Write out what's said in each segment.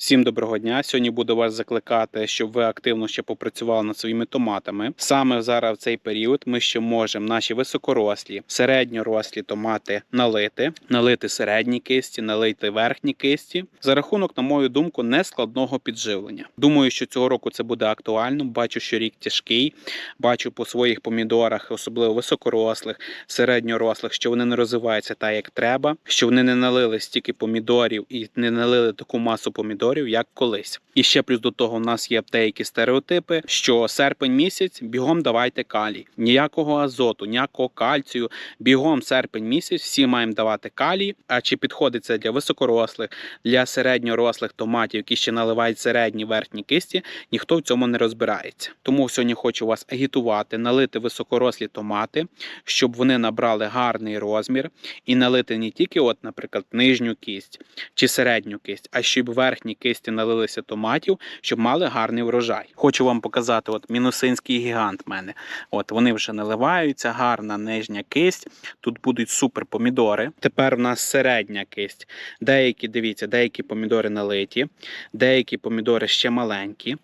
Всім доброго дня. Сьогодні буду вас закликати, щоб ви активно ще попрацювали над своїми томатами. Саме зараз в цей період ми ще можемо наші високорослі, середньорослі томати налити, налити середні кисті, налити верхні кисті за рахунок, на мою думку, нескладного підживлення. Думаю, що цього року це буде актуально. Бачу, що рік тяжкий. Бачу по своїх помідорах, особливо високорослих, середньорослих, що вони не розвиваються так, як треба, що вони не налили стільки помідорів і не налили таку масу помідорів, як колись. І ще плюс до того, у нас є деякі стереотипи, що серпень місяць бігом давайте калій. Ніякого азоту, ніякого кальцію. Бігом серпень місяць всі маємо давати калій. А чи підходить це для високорослих, для середньорослих томатів, які ще наливають середні верхні кисті, ніхто в цьому не розбирається. Тому сьогодні хочу вас агітувати, налити високорослі томати, щоб вони набрали гарний розмір і налити не тільки, от, наприклад, нижню кість чи середню кисть, а щоб верхні кисті налилися томатів, щоб мали гарний врожай. Хочу вам показати, от мінусинський гігант в мене. От вони вже наливаються, гарна нижня кисть. Тут будуть супер помідори. Тепер в нас середня кисть. Деякі, дивіться, деякі помідори налиті, деякі помідори ще маленькі,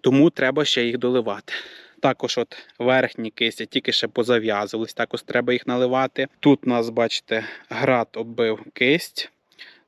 тому треба ще їх доливати. Також от верхні кисті тільки ще позав'язувались, також треба їх наливати. Тут у нас, бачите, град оббив кисть.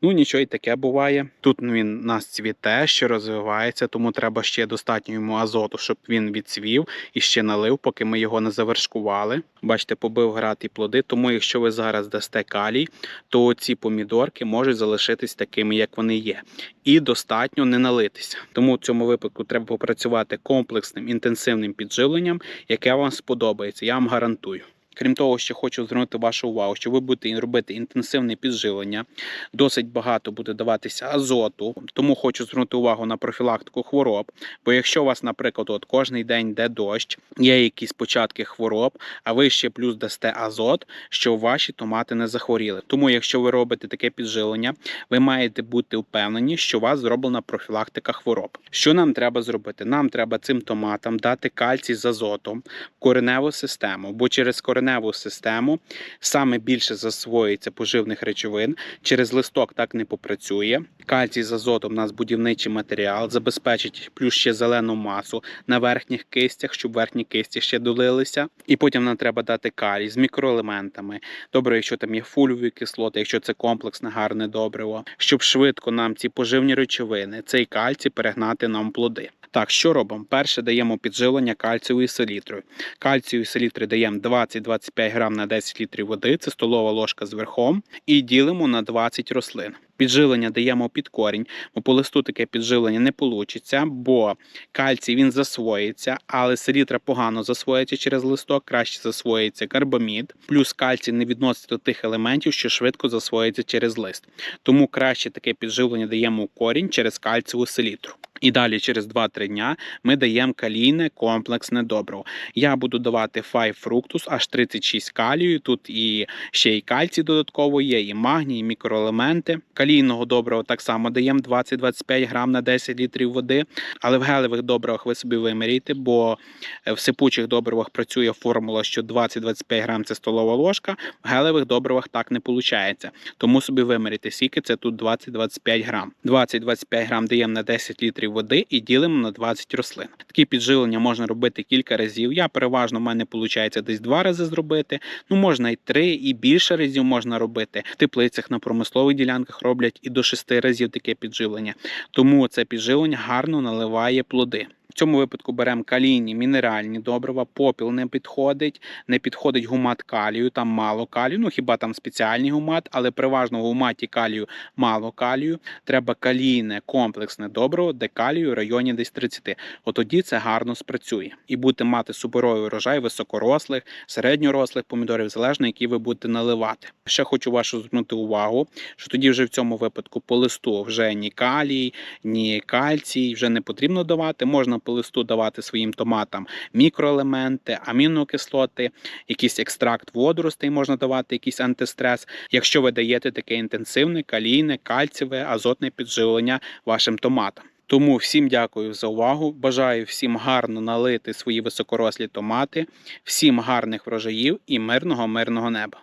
Ну, нічого і таке буває. Тут він нас цвіте, ще розвивається, тому треба ще достатньо йому азоту, щоб він відцвів і ще налив, поки ми його не завершкували. Бачите, побив град і плоди. Тому, якщо ви зараз дасте калій, то ці помідорки можуть залишитись такими, як вони є, і достатньо не налитися. Тому в цьому випадку треба попрацювати комплексним інтенсивним підживленням, яке вам сподобається. Я вам гарантую. Крім того, ще хочу звернути вашу увагу, що ви будете робити інтенсивне підживлення, досить багато буде даватися азоту. Тому хочу звернути увагу на профілактику хвороб. Бо якщо у вас, наприклад, от кожний день йде дощ, є якісь початки хвороб, а ви ще плюс дасте азот, що ваші томати не захворіли. Тому, якщо ви робите таке підживлення, ви маєте бути впевнені, що у вас зроблена профілактика хвороб. Що нам треба зробити? Нам треба цим томатам дати кальцій з азотом кореневу систему, бо через кореневу систему саме більше засвоїться поживних речовин. Через листок так не попрацює. Кальцій з азотом у нас будівничий матеріал, забезпечить плюс ще зелену масу на верхніх кистях, щоб верхні кисті ще долилися. І потім нам треба дати калій з мікроелементами. Добре, якщо там є фульвові кислоти, якщо це комплексне гарне добриво, щоб швидко нам ці поживні речовини, цей кальцій перегнати нам плоди. Так, що робимо? Перше даємо підживлення кальцієвою селітрою. Кальцієвої селітри даємо 20-25 грам на 10 літрів води, це столова ложка з верхом, і ділимо на 20 рослин. Підживлення даємо під корінь, бо по листу таке підживлення не вийде, бо кальцій він засвоїться, але селітра погано засвоїться через листок, краще засвоїться карбамід, плюс кальцій не відноситься до тих елементів, що швидко засвоїться через лист. Тому краще таке підживлення даємо в корінь через кальцієву селітру. І далі через 2-3 дня ми даємо калійне комплексне добриво. Я буду давати 5 фруктус, аж 36 калію. Тут і ще й кальцій додатково є, і магній, і мікроелементи. Калійного добрива так само даємо 20-25 грам на 10 літрів води. Але в гелевих добривах ви собі виміряйте, бо в сипучих добривах працює формула, що 20-25 грам це столова ложка. В гелевих добривах так не виходить. Тому собі виміряйте, скільки це тут 20-25 грам. 20-25 грам даємо на 10 літрів води і ділимо на 20 рослин. Такі підживлення можна робити кілька разів. Я переважно в мене виходить десь два рази зробити. Ну можна і три, і більше разів можна робити. В теплицях на промислових ділянках роблять і до шести разів таке підживлення. Тому це підживлення гарно наливає плоди. В цьому випадку беремо калійні мінеральні добрива, попіл не підходить, не підходить гумат калію, там мало калію, ну хіба там спеціальний гумат, але переважно в гуматі калію мало калію. Треба калійне комплексне добриво, де калію в районі десь 30. От тоді це гарно спрацює. І будете мати суперовий урожай високорослих, середньорослих помідорів, залежно які ви будете наливати. Ще хочу вашу звернути увагу, що тоді вже в цьому випадку по листу вже ні калій, ні кальцій вже не потрібно давати. Можна по листу давати своїм томатам мікроелементи, амінокислоти, якийсь екстракт водоростей можна давати, якийсь антистрес. Якщо ви даєте таке інтенсивне калійне, кальцієве, азотне підживлення вашим томатам. Тому всім дякую за увагу. Бажаю всім гарно налити свої високорослі томати, всім гарних врожаїв і мирного мирного неба.